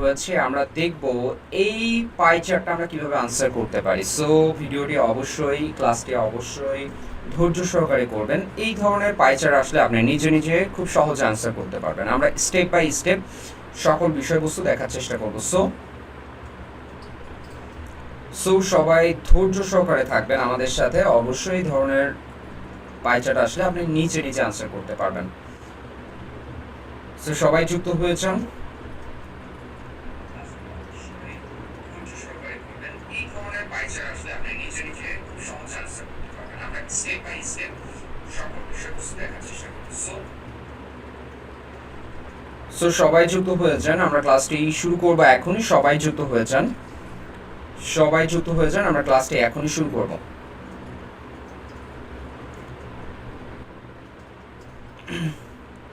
হয়েছে, আমরা দেখব এই পাই চার্টটা আমরা কীভাবে আনসার করতে পারি। সো ভিডিওটি অবশ্যই ক্লাসটি অবশ্যই ধৈর্য সহকারে করবেন। এই ধরনের পাই চার্ট আসলে আপনি নিজে নিজে খুব সহজে আনসার করতে পারবেন। আমরা স্টেপ বাই স্টেপ সকল বিষয়বস্তু দেখার চেষ্টা করব। সো সো সবাই ধৈর্য সহকারে থাকবেন আমাদের সাথে। অবশ্যই ধরনের পাই চার্ট আসলে আপনি নিচে নিচে আনসার করতে পারবেন। সো সবাই যুক্ত হয়েছেন? সো সবাই যুক্ত হয়েছেন আমরা ক্লাসটি শুরু করব এখনই। সবাই যুক্ত হয়েছেন সবাই যুক্ত হয়েছেন আমরা ক্লাসটি এখনই শুরু করব।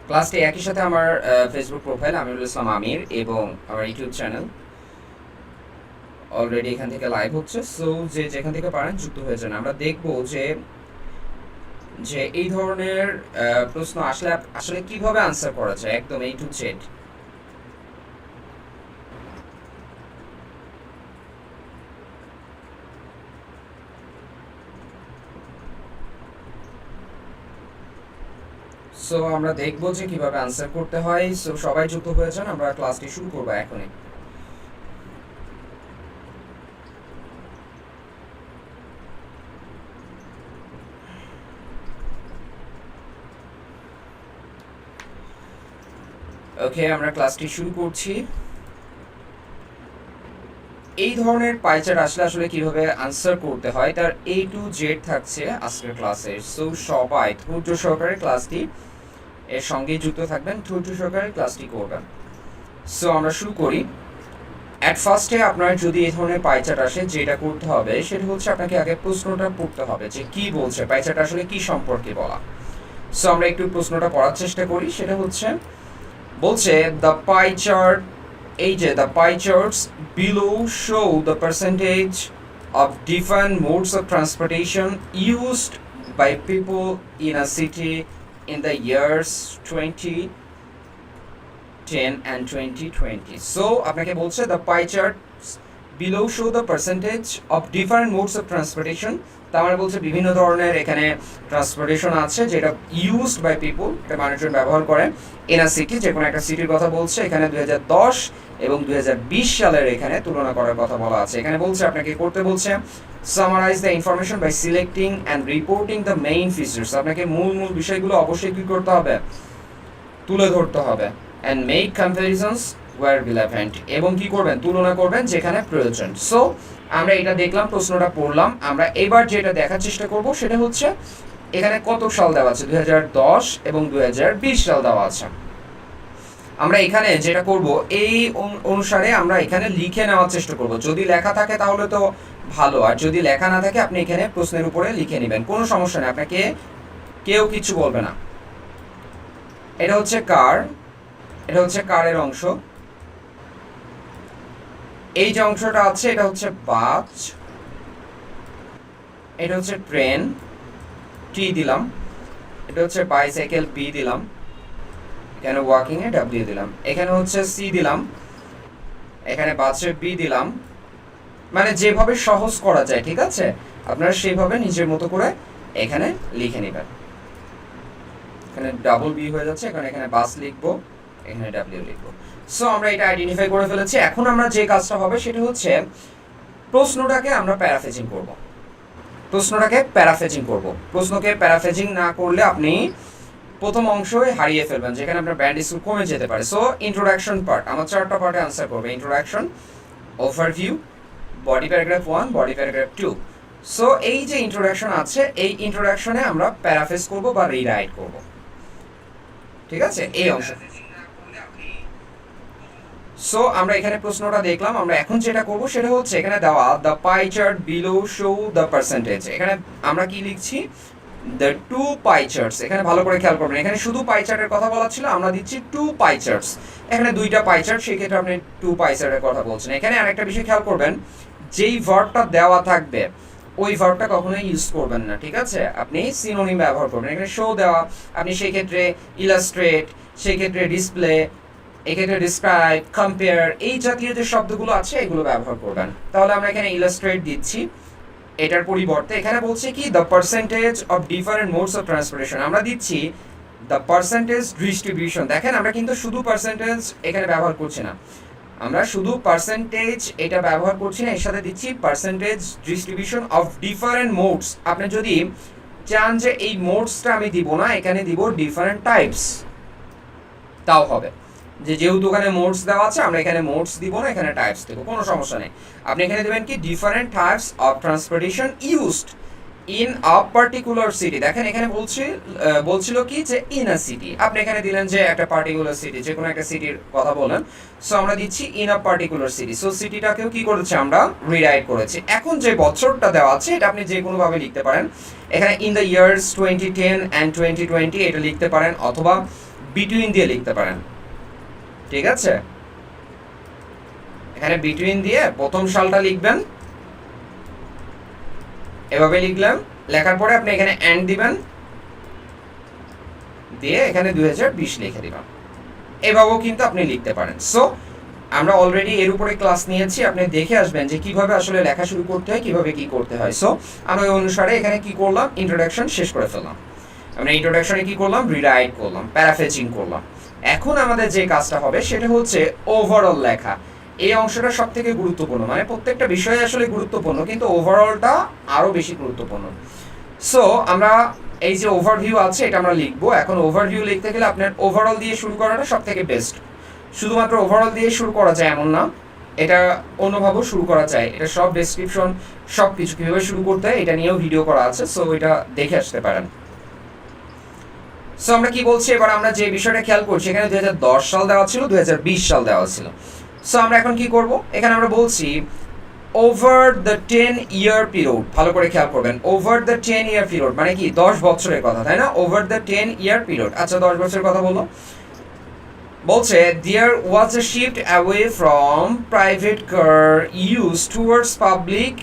ক্লাসটি একই সাথে আমার ফেসবুক প্রোফাইল আমিরুল ইসলাম আমির এবং আমার ইউটিউব চ্যানেল অলরেডি এখান থেকে লাইভ হচ্ছে সো যে যেখান থেকে পারেন যুক্ত হয়েছেন আমরা দেখব যে যে এই ধরনের প্রশ্ন আসলে আসলে কীভাবে আনসার করা যায়, একদম এই টু জেড সো আমরা দেখব যে কীভাবে আনসার করতে হয়। সো সবাই যুক্ত হয়েছেন আমরা ক্লাসটি শুরু করব এখনই। ওকে আমরা ক্লাসটি শুরু করছি। এই ধরনের পাইচার আসলে আসলে কীভাবে আনসার করতে হয়, তার এ টু জেড থাকছে আজকের ক্লাসে সো সবাই ধৈর্য সহকারে ক্লাসটি এর সঙ্গে যুক্ত থাকবেন, ধৈর্য সহকারে ক্লাসটি করবেন। সো আমরা শুরু করি। অ্যাট ফার্স্টে আপনার যদি এই ধরনের পাইচাট আসে, যেটা করতে হবে, সেটা হচ্ছে আপনাকে আগে প্রশ্নটা পড়তে হবে, যে কি বলছে পাইচাট আসলে কি সম্পর্কে বলা। সো আমরা একটু প্রশ্নটা পড়ার চেষ্টা করি, সেটা হচ্ছে বলছে দ্য পাই চার্ট এই যে the pie charts below show the percentage of different modes of transportation used by people in a city in the years 2010 and 2020 so আপনাকে বলছে the pie charts below show the percentage of different modes of transportation তার মানে বলছে বিভিন্ন ধরনের এখানে transportation আছে, যেটা ইউজড বাই পিপুল এটা মানুষজন ব্যবহার করে। ইন আ সিটি যে কোনো একটা সিটির কথা বলছে, এখানে দুই হাজার দশ এবং দুই হাজার বিশ সালের এখানে তুলনা করার কথা বলা আছে। এখানে বলছে, আপনাকে করতে বলছে? Summarise the information by selecting and reporting the main features আপনাকে মূল মূল বিষয়গুলো অবশ্যই কি করতে হবে? তুলে ধরতে হবে। And make comparisons where relevant এবং কি করবেন? তুলনা করবেন যেখানে প্রয়োজন। সো আমরা এটা দেখলাম, প্রশ্নটা পড়লাম। আমরা এবার যেটা দেখার চেষ্টা করব সেটা হচ্ছে, এখানে কত সাল দেওয়া আছে? দু হাজার দশ এবং দু হাজার বিশ সাল দেওয়া আছে। আমরা এখানে যেটা করব, এই অনু- অনুসারে আমরা এখানে লিখে নেওয়ার চেষ্টা করব। যদি লেখা থাকে তাহলে তো ভালো, আর যদি লেখা না থাকে আপনি এখানে প্রশ্নের উপরে লিখে নেবেন। কোনো সমস্যা নেই, আপনাকে কেউ কিছু বলবে না। এটা হচ্ছে কার, এটা হচ্ছে কারের অংশ। এই যে অংশটা আছে, এটা হচ্ছে বাস এটা হচ্ছে ট্রেন টি দিলাম, এটা হচ্ছে বাইসাইকেল বি দিলাম, এখানে ওয়াকিং এ ডাব্লিউ দিলাম, এখানে হচ্ছে সি দিলাম, এখানে বাসে বি দিলাম মানে যেভাবে সহজ করা যায়, ঠিক আছে? আপনারা সেইভাবে নিজের মতো করে এখানে লিখে নেবেন। এখানে ডাবল বি হয়ে যাচ্ছে এখানে এখানে বাস লিখব, এখানে ডাব্লিউ লিখব। সো আমরা এটা আইডেন্টিফাই করে ফেলেছি। এখন আমরা যে কাজটা হবে সেটা হচ্ছে প্রশ্নটাকে আমরা প্যারাফেজিং করব। প্রশ্নটাকে প্যারাফেজিং করব। প্রশ্নকে প্যারাফেজিং না করলে আপনি প্রথম অংশই হারিয়ে ফেলবেন, যেখানে আপনার ব্যান্ড স্কুল কমে যেতে পারে। সো ইন্ট্রোডাকশন পার্ট আমার চারটা পার্টে আনসার করবে। Introduction overview body paragraph one body paragraph two so এই যে ইন্ট্রোডাকশন আছে, এই ইন্ট্রোডাকশনে আমরা প্যারাফেজ করব বা রিরাইট করব। ঠিক আছে? এই অংশ সো আমরা এখানে প্রশ্নটা দেখলাম, আমরা এখন যেটা করব সেটা হচ্ছে এখানে দেওয়া the pie chart below show the percentage এখানে আমরা কি লিখছি? দ্য টু পাই চার্টস এখানে ভালো করে খেয়াল করবেন, এখানে শুধু পাই চার্টের কথা বলা ছিল, আমরা দিচ্ছি টু পাই চার্টস এখানে দুইটা পাই চার্ট সেক্ষেত্রে আপনি টু পাই চার্টের কথা বলছেন। এখানে আরেকটা বিষয় খেয়াল করবেন, যেই ভার্বটা দেওয়া থাকবে, ওই ভার্বটা কখনোই ইউজ করবেন না, ঠিক আছে? আপনি সিনোনিম ব্যবহার করবেন। এখানে শো দেওয়া, আপনি সেই ক্ষেত্রে ইলাস্ট্রেট সেই ক্ষেত্রে ডিসপ্লে এক্ষেত্রে ডিসক্রাইব কম্পেয়ার এই জাতীয় যে শব্দগুলো আছে, এগুলো ব্যবহার করবেন। তাহলে আমরা এখানে ইলাস্ট্রেট দিচ্ছি। এটার পরিবর্তে এখানে বলছে কি the percentage of different modes of transportation আমরা দিচ্ছি দ্য পার্সেন্টেজ ডিস্ট্রিবিউশন দেখেন, আমরা কিন্তু শুধু পার্সেন্টেজ এখানে ব্যবহার করছি না। আমরা শুধু পার্সেন্টেজ এটা ব্যবহার করছি না, এর সাথে দিচ্ছি percentage distribution of different modes আপনি যদি চান যে এই মোডসটা আমি দিব না, এখানে দিব ডিফারেন্ট টাইপস তাও হবে। যে যেহেতু ওখানে মোডস দেওয়া আছে, আমরা এখানে মোডস দিব না, এখানে টাইপস দেবো, কোনো সমস্যা নেই। আপনি এখানে দেবেন কি different types of transportation used in a particular city দেখেন, এখানে বলছি বলছিল কি যে ইন আ সিটি আপনি এখানে দিলেন যে একটা পার্টিকুলার সিটি যে কোনো একটা সিটির কথা বলেন। সো আমরা দিচ্ছি in a particular city so সিটিটাকেও কি করেছি আমরা? রিরাইট করেছি। এখন যে বছরটা দেওয়া আছে, এটা আপনি যে কোনোভাবে লিখতে পারেন। এখানে in the years twenty ten and twenty twenty এটা লিখতে পারেন, অথবা বিটুইন দিয়ে লিখতে পারেন। ঠিক আছে? এখানে বিটুইন দিয়ে প্রথম সালটা লিখবেন। এভাবে লিখলাম। লেখার পরে আপনি এখানে অ্যান্ড দিবেন। দিয়ে এখানে দুই লিখে দিবেন। এভাবেও কিন্তু আপনি লিখতে পারেন। সো আমরা অলরেডি এর উপরে ক্লাস নিয়েছি। আপনি দেখে আসবেন যে কীভাবে আসলে লেখা শুরু করতে হয়, কীভাবে কি করতে হয়। সো আমরা ওই অনুসারে এখানে কি করলাম? ইন্ট্রোডাকশন শেষ করে ফেললাম। আমরা ইন্ট্রোডাকশনে কি করলাম? রিরাইট করলাম। প্যারাফেচিং করলাম। এখন আমাদের যে কাজটা হবে সেটা হচ্ছে ওভারঅল লেখা। এই অংশটা সব থেকে গুরুত্বপূর্ণ। মানে প্রত্যেকটা বিষয় আসলে গুরুত্বপূর্ণ, কিন্তু ওভারঅলটা আরও বেশি গুরুত্বপূর্ণ। সো আমরা এই যে ওভারভিউ আছে, এটা আমরা লিখব। এখন ওভারভিউ লিখতে গেলে আপনার ওভারঅল দিয়ে শুরু করাটা সব থেকে বেস্ট শুধুমাত্র ওভারঅল দিয়ে শুরু করা যায় এমন না। এটা অন্যভাবেও শুরু করা যায়। এটা সব ডেসক্রিপশন সব কিছু কীভাবে শুরু করতে হয়, এটা নিয়েও ভিডিও করা আছে সো এটা দেখে আসতে পারেন। সো আমরা কি বলছি? এবার আমরা যে বিষয়টা খেয়াল করছি, এখানে দুই সাল দেওয়া ছিল, দুই সাল দেওয়া ছিল। সো আমরা এখন কি করব? এখানে আমরা বলছি over the ten year period ভালো করে খেয়াল করবেন over the ten year period মানে কি, দশ বছরের কথা, তাই না? Over the ten year period আচ্ছা দশ বছরের কথা বলো বলছে there was a shift away from private car use towards public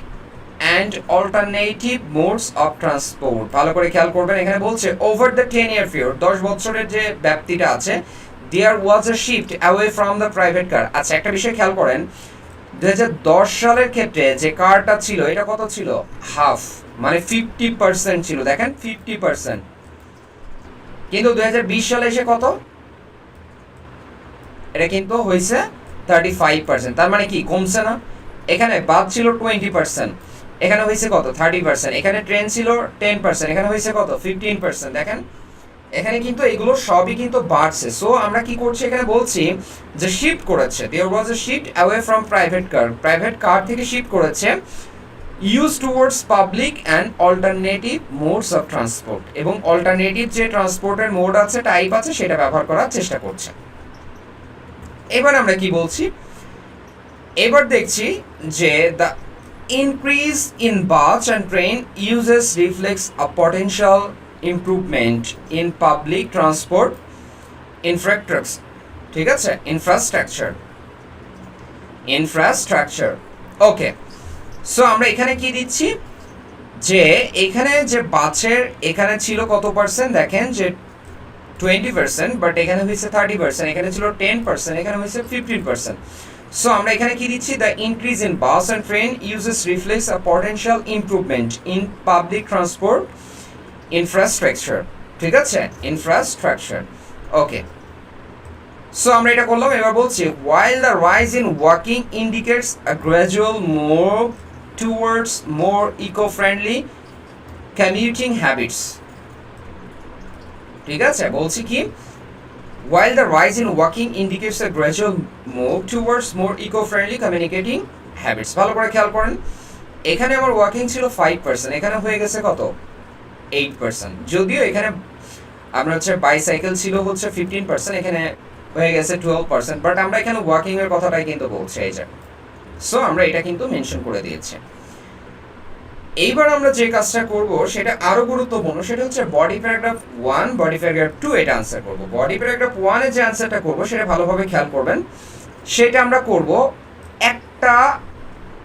and alternative modes of transport ভালো করে খেয়াল করবেন, এখানে বলছে over the ten year period দশ বছরের যে ব্যাপ্তিটা আছে there was a shift away from the private car আচ্ছা একটা বিষয় খেয়াল করেন দু সালের ক্ষেত্রে যে কারটা ছিল, এটা কত ছিল? হাফ মানে ফিফটি পার্সেন্ট ছিল। দেখেন ফিফটি পার্সেন্ট কিন্তু দু হাজার বিশ সালে এসে কত? এটা কিন্তু হয়েছে থার্টি ফাইভ পার্সেন্ট তার মানে কি, কমছে না? এখানে বাদ ছিল টোয়েন্টি পার্সেন্ট এখানে হয়েছে কত? থার্টি পার্সেন্ট এখানে ট্রেন ছিল টেন পার্সেন্ট এখানে হয়েছে কত? ফিফটিন পার্সেন্ট দেখেন, এখানে কিন্তু এগুলো সবই কিন্তু বাড়ছে। সো আমরা কি করছি? এখানে বলছি যে শিফট করেছে। There was a shift away from private car private car থেকে শিফট করেছে use towards public and alternative modes of transport এবং অল্টারনেটিভ যে ট্রান্সপোর্টের মোড আছে টাইপ আছে, সেটা ব্যবহার করার চেষ্টা করছে। এবার আমরা কি বলছি? এবার দেখছি যে the increase in bus and train uses reflects a potential improvement in public transport infrastructure ঠিক আছে? ইনফ্রাস্ট্রাকচার ইনফ্রাস্ট্রাকচার ওকে সো আমরা এখানে কি দিচ্ছি? যে এখানে যে বাসের এখানে ছিল কত পার্সেন্ট দেখেন যে টোয়েন্টি পার্সেন্ট বাট এখানে হয়েছে থার্টি পার্সেন্ট এখানে ছিল টেন পার্সেন্ট এখানে হয়েছে ফিফটিন পার্সেন্ট সো আমরা এখানে কি দিচ্ছি? The increase in bus and train uses reflects a potential improvement in public transport infrastructure ঠিক আছে? ইনফ্রাস্ট্রাকচার ওকে সো আমরা এটা করলাম। এবার বলছি while the rise in walking indicates a gradual move towards more eco friendly commuting habits ঠিক আছে? বলছি কি? While the rise in walking indicates a gradual move towards more eco-friendly communicating habits, ভালো করে খেয়াল করেন। এখানে আমার ওয়াকিং ছিল ফাইভ পার্সেন্ট এখানে হয়ে গেছে কত? এইট পার্সেন্ট যদিও এখানে আপনার হচ্ছে বাইসাইকেল ছিল হচ্ছে ফিফটিন পার্সেন্ট এখানে হয়ে গেছে টুয়েলভ পার্সেন্ট বাট আমরা এখানে ওয়াকিং এর কথাটাই কিন্তু বলছি, এই যে। সো আমরা এটা কিন্তু মেনশন করে দিয়েছি। এইবার আমরা যে কাজটা করব, সেটা আরও গুরুত্বপূর্ণ, সেটা হচ্ছে body paragraph one body paragraph two এটা আনসার করব। বডি প্যারাগ্রাফ ওয়ানে যে আনসারটা করব, সেটা ভালোভাবে খেয়াল করবেন। সেটা আমরা করব একটা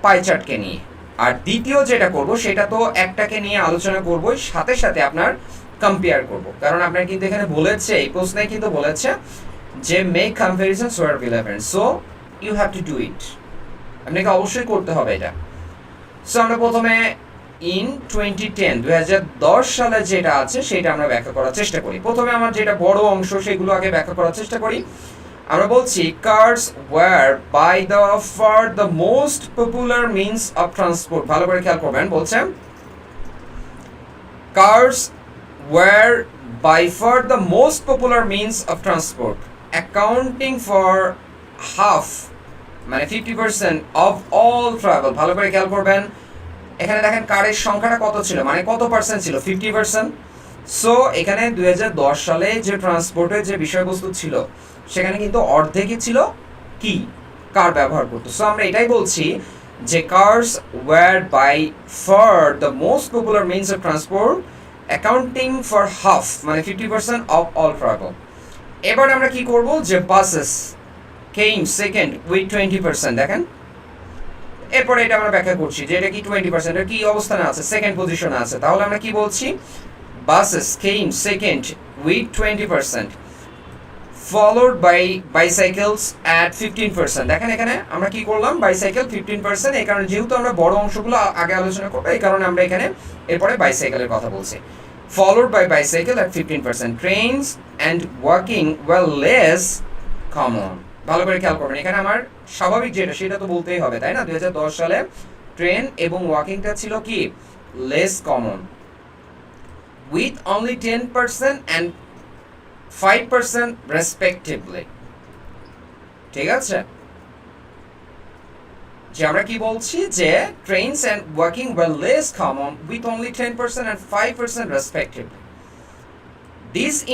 পাইচার্টকে নিয়ে। আর দ্বিতীয় যেটা করব, সেটা তো একটাকে নিয়ে আলোচনা করব সাথে সাথে আপনার কম্পেয়ার করব। কারণ আপনার কিন্তু এখানে বলেছে, এই প্রশ্নে কিন্তু বলেছে যে make comparisons where relevant so you have to do it আপনাকে অবশ্যই করতে হবে এটা। সো আমরা প্রথমে ইন টোয়েন্টি টেন দুই হাজার দশ সালে যেটা আছে সেটা আমরা ব্যাখ্যা করার চেষ্টা করি। প্রথমে আমার যেটা বড় অংশ সেগুলো আগে ব্যাখ্যা করার চেষ্টা করি। আমরা বলছি cars were by the far the most popular means of transport ভালো করে খেয়াল করবেন বলছেন cars were by far the most popular means of transport, accounting for half মানে fifty percent of all travel ভালো করে খেয়াল করবেন এখানে দেখেন কারের সংখ্যাটা কত ছিল? মানে কত পার্সেন্ট ছিল? ফিফটি পার্সেন্ট সো এখানে দু হাজার দশ সালে যে ট্রান্সপোর্টের যে বিষয়বস্তু ছিল, সেখানে কিন্তু অর্ধেকই ছিল কি? কার ব্যবহার করতো। সো আমরা এটাই বলছি যে cars were by far the most popular means of transport accounting for half মানে fifty percent of all travel এবার আমরা কি করব? যে buses came second with twenty percent দেখেন। এরপরে এটা আমরা ব্যাখ্যা করছি যে এটা কি টোয়েন্টি পার্সেন্ট কি অবস্থানে আছে সেকেন্ড পজিশনে আছে। তাহলে আমরা কি বলছি? Buses came second with twenty percent followed by bicycles at fifteen percent দেখেন এখানে আমরা কি করলাম? বাইসাইকেল ফিফটিন পার্সেন্ট এই কারণে যেহেতু আমরা বড় অংশগুলো আগে আলোচনা করব, এই কারণে আমরা এখানে এরপরে বাইসাইকেলের কথা বলছি। Followed by bicycle at fifteen percent trains and walking were less common ভালো করে খেয়াল করবেন। এখানে আমার স্বাভাবিক যেটা, সেটা তো বলতেই হবে, তাই না? দুই হাজার দশ সালে ট্রেন এবং ওয়াকিংটা ছিল কি? Less common with only ten percent and five percent respectively ঠিক আছে? যে আমরা কি বলছি? যে trains and working were less common with only ten percent and five percent respectively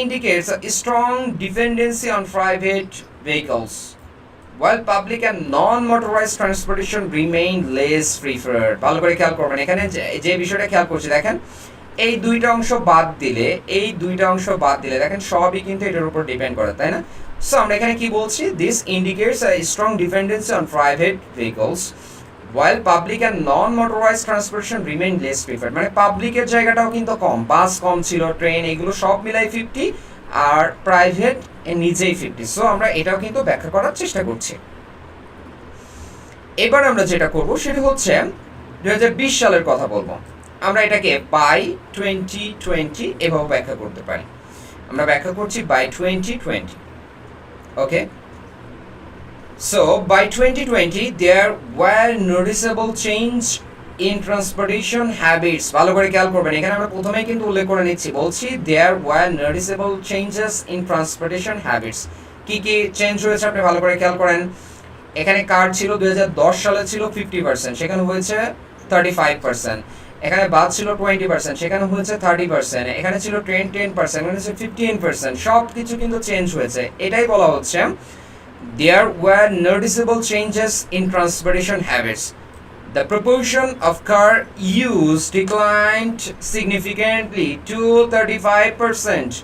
indicates a strong dependency on private vehicles, while public and non-motorized transportation remain less preferred. ভালো করে খেয়াল করবেন। এখানে যে- বিষয়টা খেয়াল করছি দেখেন এই দুইটা অংশ বাদ দিলে এই দুইটা অংশ বাদ দিলে দেখেন সবই কিন্তু এটার উপর ডিপেন্ড করে তাই না? সো আমরা এখানে কি বলছি? This indicates a strong dependency on private vehicles while public and non motorised transportation remain less preferred মানে পাবলিকের জায়গাটাও কিন্তু কম বাস কম ছিল ট্রেন এগুলো সব মিলাই ফিফটি আর প্রাইভেট নিজেই ফিফটি সো আমরা এটাও কিন্তু ব্যাখ্যা করার চেষ্টা করছি। এবার আমরা যেটা করব সেটা হচ্ছে দুই সালের কথা বলব। আমরা এটাকে বাই টোয়েন্টি টোয়েন্টি এভাবে ব্যাখ্যা করতে পারি। আমরা ব্যাখ্যা করছি by twenty twenty okay So by 2020, there were noticeable change in transportation habits ভালো করে খেয়াল করবেন। এখানে আমরা প্রথমেই কিন্তু উল্লেখ করে নিচ্ছি, বলছি there were noticeable changes in transportation habits কি কি চেঞ্জ হয়েছে আপনি ভালো করে খেয়াল করেন। এখানে কার ছিল? দুই সালে ছিল ফিফটি পার্সেন্ট সেখানে হয়েছে থার্টি ফাইভ পার্সেন্ট এখানে বাস ছিল টোয়েন্টি পার্সেন্ট সেখানে হয়েছে থার্টি পার্সেন্ট এখানে ছিল টেন টেন পার্সেন্ট এখানে ফিফটিন পার্সেন্ট সব কিছু কিন্তু চেঞ্জ হয়েছে। এটাই বলা হচ্ছে there were noticeable changes in transportation habits. The proportion of car use declined significantly to 35%,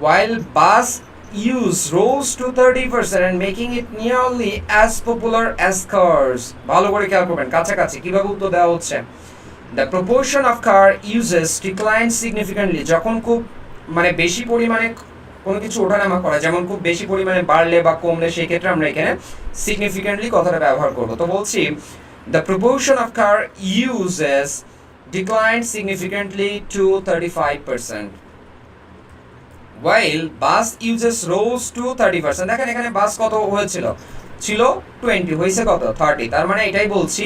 while bus use rose to 30% and making it nearly as popular as cars. ভালো করে খেয়াল করবেন কাছাকাছি কীভাবে উত্তর দেওয়া হচ্ছে The proportion of car uses declined significantly যখন খুব মানে বেশি পরিমাণে কোনো কিছু ওঠানামা করা যেমন খুব বেশি পরিমাণে বাড়লে বা কমলে সেই ক্ষেত্রে আমরা এখানে সিগনিফিকেন্টলি কথাটা ব্যবহার করব তো বলছি car uses decline significantly to thirty five percent while bus uses rose to thirty percent দেখেন, এখানে বাস কত হয়েছিল? ছিল টোয়েন্টি হয়েছে কত? থার্টি তার মানে এটাই বলছি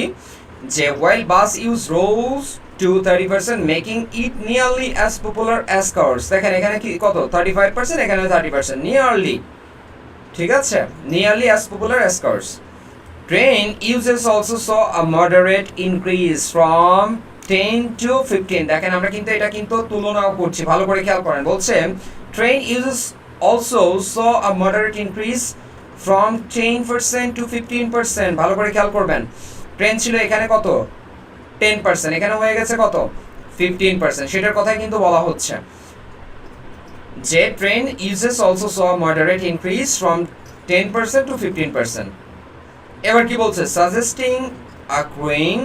যে bus use rose to thirty percent making it nearly as popular as cars দেখেন, এখানে কি কত? থার্টি ফাইভ পার্সেন্ট এখানে থার্টি পার্সেন্ট নিয়ারলি ঠিক আছে? Nearly as popular as cars train uses also saw a moderate increase from ten to fifteen দেখেন, আমরা কিন্তু এটা কিন্তু তুলনাও করছি। ভালো করে খেয়াল করেন, বলছে train uses also saw a moderate increase from ten percent to fifteen percent ভালো করে খেয়াল করবেন। ট্রেন ছিল এখানে কত? টেন পার্সেন্ট এখানে হয়ে গেছে কত? ফিফটিন পার্সেন্ট সেটার কথাই কিন্তু বলা হচ্ছে। যে train uses also saw moderate increase from ten percent to fifteen percent এবার কি বলছে? Suggesting a growing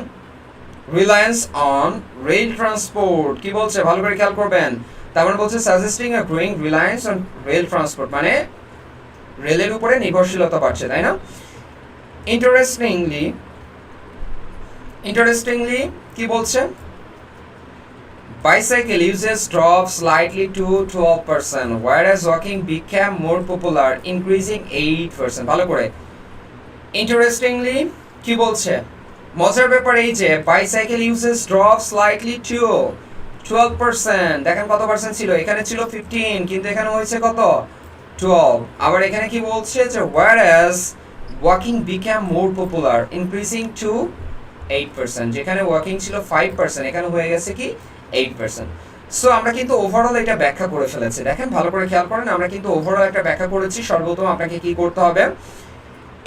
reliance on rail transport কি বলছে? ভালো করে খেয়াল করবেন। তার মানে বলছে suggesting a growing reliance on rail transport মানে রেলের উপরে নির্ভরশীলতা বাড়ছে তাই না? ইন্টারেস্টিংলি ইন্টারেস্টিংলি কি বলছে? Bicycle Bicycle uses dropped slightly to 12%, whereas walking became more popular, increasing 8%. ভালো করে। ইন্টারেস্টিংলি কি বলছে? মজার ব্যাপার এই যে bicycle uses drop slightly to twelve percent দেখেন কত পার্সেন্ট ছিল? এখানে ছিল ফিফটিন কিন্তু এখানে হয়েছে কত? টুয়েলভ আবার এখানে কি বলছে যে whereas walking became more popular increasing to eight percent যেখানে ওয়াকিং ছিল ফাইভ পার্সেন্ট এখানে হয়ে গেছে কি এইট পার্সেন্ট সো আমরা কিন্তু ওভারঅল এটা ব্যাখ্যা করে ফেলেছি। দেখেন, ভালো করে খেয়াল করেন, আমরা কিন্তু ওভারঅল একটা ব্যাখ্যা করেছি। সর্বপ্রথম আপনাকে কি করতে হবে?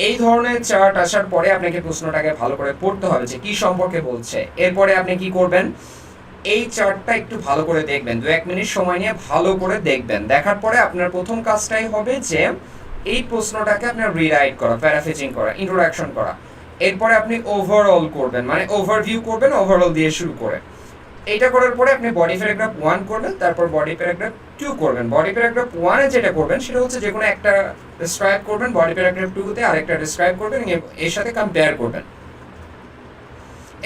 এই ধরনের চার্ট আসার পরে আপনাকে প্রশ্নটাকে ভালো করে পড়তে হবে যে কি সম্পর্কে বলছে। এরপরে আপনি কি করবেন? এই চার্টটা একটু ভালো করে দেখবেন। দু এক মিনিট সময় নিয়ে ভালো করে দেখবেন। দেখার পরে আপনার প্রথম কাজটাই হবে যে এই প্রশ্নটাকে আপনার রিরাইট করা প্যারাফেজিং করা ইন্ট্রোডাকশন করা। এরপরে আপনি ওভারঅল করবেন মানে ওভারভিউ করবেন ওভারঅল দিয়ে শুরু করে। এটা করার পরে আপনি বডি প্যারাগ্রাফ ওয়ান করবেন, তারপর বডি প্যারাগ্রাফ টু করবেন। বডি প্যারাগ্রাফ ওয়ানে যেটা করবেন, সেটা হচ্ছে যে কোনো একটা ডিসক্রাইব করবেন বডি প্যারাগ্রাফ টুতে আরেকটা ডিসক্রাইব করবেন এর সাথে কম্পেয়ার করবেন।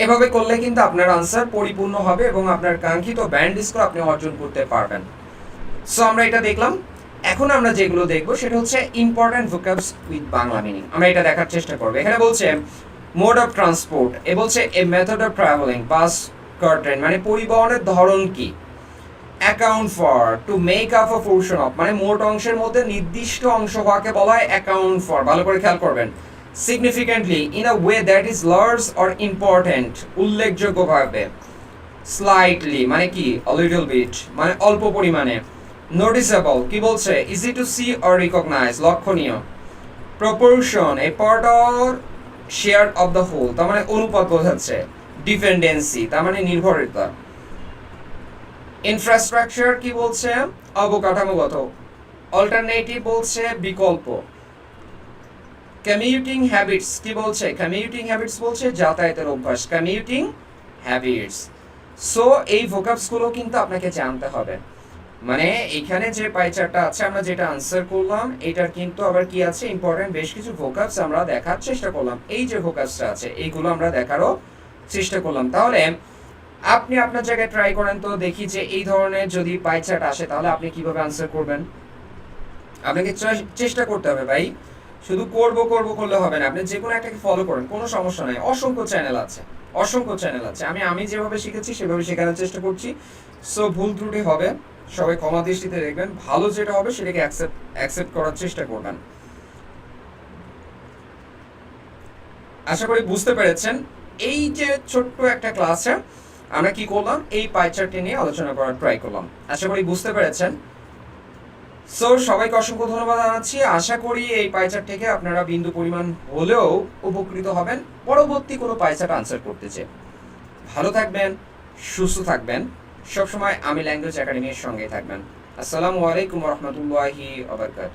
এভাবে করলে কিন্তু আপনার আনসার পরিপূর্ণ হবে এবং আপনার কাঙ্ক্ষিত ব্যান্ড স্কোর আপনি অর্জন করতে পারবেন। সো আমরা এটা দেখলাম। এখন আমরা যেগুলো দেখব, সেটা হচ্ছে important vocabs with Bangla meaning আমরা এটা দেখার চেষ্টা করব। এখানে বলছে মোড অফ ট্রান্সপোর্ট এ বলছে a method of travelling bus car train মানে পরিবহনের ধরন কি? Account for to make up a portion of মানে মোট অংশের মধ্যে নির্দিষ্ট অংশ হওয়াকে বলা হয় অ্যাকাউন্ট ফর ভালো করে খেয়াল করবেন। Significantly in a way that is large or important উল্লেখযোগ্যভাবে স্লাইটলি মানে কি লিটল বিট মানে অল্প পরিমাণে নোটিসেবল কি বলছে easy to see or recognise লক্ষণীয়। Proportion a part or share of the whole তার মানে অনুপাত বোঝাচ্ছে। ডিপেন্ডেন্সি তার মানে নির্ভরতা। ইনফ্রাস্ট্রাকচার কি বলছে? অবকাঠামোগত। অল্টারনেটিভ বলছে বিকল্প। কমিউটিং হ্যাবিটস কি বলছে? কমিউটিং হ্যাবিটস বলছে যাতায়াতের অভ্যাস। কমিউটিং হ্যাবিটস সো এই ভোকাবসগুলো কিন্তু আপনাকে জানতে হবে। মানে এখানে যে পাইচারটা আছে, আমরা যেটা আনসার করলাম, এটার কিন্তু আবার কি আছে? ইম্পর্টেন্ট বেশ কিছু ভোকাবস আমরা দেখার চেষ্টা করলাম। এই যে ভোকাবসটা আছে এইগুলো আমরা দেখারও চেষ্টা করলাম। তাহলে আপনি আপনার জায়গায় ট্রাই করেন তো দেখি যে এই ধরনের যদি পাইচার্ট আসে, তাহলে আপনি কীভাবে আনসার করবেন? আপনাকে চেষ্টা করতে হবে ভাই। শুধু করব করব করলে হবে না। আপনি যে কোনো একটাকে ফলো করেন, কোনো সমস্যা নাই। অসংখ্য চ্যানেল আছে। অসংখ্য চ্যানেল আছে। আমি আমি যেভাবে শিখেছি, সেভাবে শেখানোর চেষ্টা করছি। সো ভুল ত্রুটি হবে। সবাই ক্ষমা দৃষ্টিতে দেখবেন। ভালো যেটা হবে, সেটাকে অ্যাকসেপ্ট অ্যাকসেপ্ট করার চেষ্টা করবেন। আশা করি বুঝতে পেরেছেন। এই যে ছোট্ট একটা ক্লাসে আমরা কি করলাম? এই পাইচারটি নিয়ে আলোচনা করার ট্রাই করলাম। আশা করি বুঝতে পেরেছেন। সো সবাইকে অসংখ্য ধন্যবাদ জানাচ্ছি। আশা করি এই পাইচার থেকে আপনারা বিন্দু পরিমাণ হলেও উপকৃত হবেন। পরবর্তী কোনো পাইচার আনসার করতে চেয়ে। ভালো থাকবেন, সুস্থ থাকবেন। সবসময় আমি ল্যাঙ্গুয়েজ একাডেমির সঙ্গে থাকবেন। আসসালামু আলাইকুম রহমতুল্লাহি আবরকাত